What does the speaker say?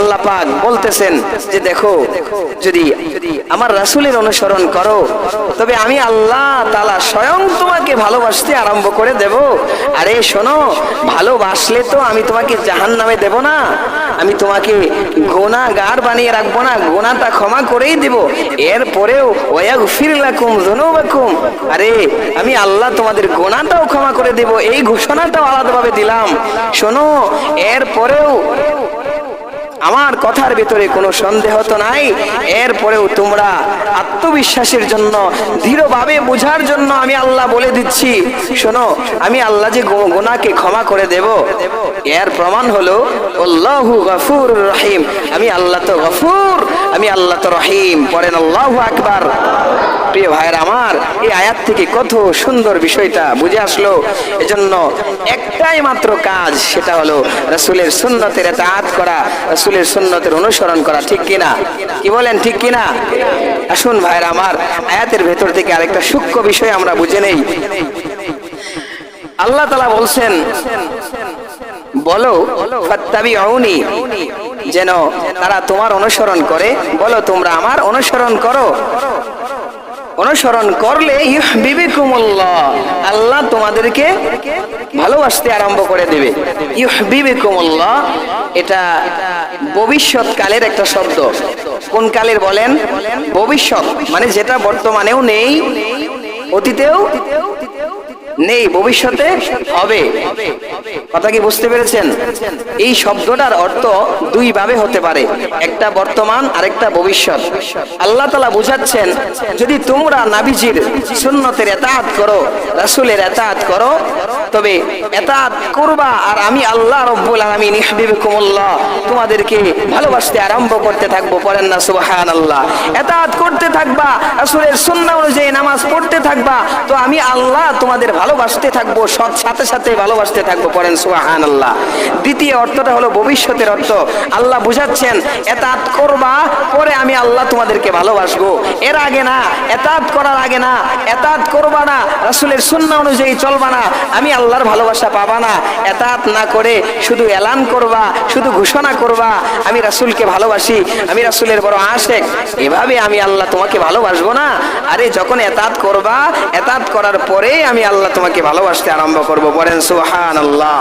আল্লাহ পাক বলতেছেন যে দেখো, যদি আমার রাসূলের অনুসরণ করো, তবে আমি আল্লাহ তাআলা স্বয়ং তোমাকে ভালোবাসতে আরম্ভ করে দেব। আরে শোনো, ভালোবাসলে তো আমি তোমাকে জাহান্নামে দেব না। আমি তোমাকে গোনাগার বানিয়ে রাখব না, গোনাটা ক্ষমা করেই দেব। এরপরেও ওয়াগফির লাকুম যুনুবাকুম। আরে, আমি আল্লাহ তোমাদের গোনাটাও ক্ষমা করে দেব, এই ঘোষণাটাও আলাদাভাবে দিলাম। শোনো, এরপরেও আমার কথার ভিতরে কোনো সন্দেহ তো নাই। এরপরেও তোমরা আত্মবিশ্বাসের জন্য, দৃঢ়ভাবে বোঝার জন্য আমি আল্লাহ বলে দিচ্ছি। শোনো, আমি আল্লাহ যে গোনাকে ক্ষমা করে দেব, এর প্রমাণ হলো, আল্লাহু গফুর রহিম। আমি আল্লাহ তো গফুর। আমি আল্লাহ তো রহিম, পড়েন আল্লাহ আকবার। প্রিয় ভাইয়ের আমার, এই আয়াত থেকে কত সুন্দর বিষয়টা বুঝে আসলো। এজন্য একটাই মাত্র কাজ, সেটা হলো রাসূলের সুন্নতের এতাআত করা, রাসূলের সুন্নতের অনুসরণ করা, ঠিক কিনা? কি বলেন, ঠিক কিনা? আসুন ভাইয়ের আমার, আয়াতের ভেতর থেকে আরেকটা সূক্ষ্ম বিষয় আমরা বুঝে নেই। আল্লাহ তালা বলছেন, বলো, ফাত্তাবিউনি। যেন তারা তোমার অনুসরণ করে। বলো তোমরা আমার অনুসরণ করো। অনুসরণ করলে আল্লাহ তোমাদেরকে ভালোবাসতে আরম্ভ করে দেবে। ইউহবিবিকুমুল্লাহ, এটা ভবিষ্যৎ কালের একটা শব্দ। কোন কালের বলেন? ভবিষ্যৎ মানে যেটা বর্তমানেও নেই, অতীতেও নেই, ভবিষ্যতে হবে। কথা কি বুঝতে পেরেছেন? এই শব্দটার অর্থ দুই ভাবে হতে পারে। একটা বর্তমান আর একটা ভবিষ্যৎ। আল্লাহ তালা বুঝাচ্ছেন, যদি তোমরা নাবিজির সুন্নতের এতাত করো, রাসুলের এতাহাত করো তবে এতাত করবা আর আমি আল্লাহ রব্বুল আলামিন ইহবিবকুমুল্লাহ তোমাদেরকে ভালোবাসতে আরম্ভ করতে থাকব, পড়েন না, সুবহানাল্লাহ। এতাত করতে থাকবা রাসূলের সুন্নাহ অনুযায়ী নামাজ পড়তে থাকবা, তো আমি আল্লাহ তোমাদের ভালোবাসতে থাকব, সৎ সাথে সাথে ভালোবাসতে থাকব, পড়েন সুবহান আল্লাহ দ্বিতীয় অর্থটা হলো ভবিষ্যতের অর্থ। আল্লাহ বুঝাচ্ছেন, এতাত করবা, পরে আমি আল্লাহ তোমাদেরকে ভালোবাসবো। এর আগে না, এতাত করার আগে না, এতাত করবা না, রাসূলের সুন্নাহ অনুযায়ী চলবা না। আমি আল্লাহর ভালোবাসা পাবা না, এতাত না করে শুধু এলান করবা, শুধু ঘোষণা করবা, আমি রাসুলকে ভালোবাসি, আমি রাসুলের বড় আশেক, এভাবে আমি আল্লাহ তোমাকে ভালোবাসবো না। আরে যখন এতাত করবা, এতাত করার পরে আমি আল্লাহ তোমাকে ভালোবাসতে আরম্ভ করব, বলেন সুবহানাল্লাহ।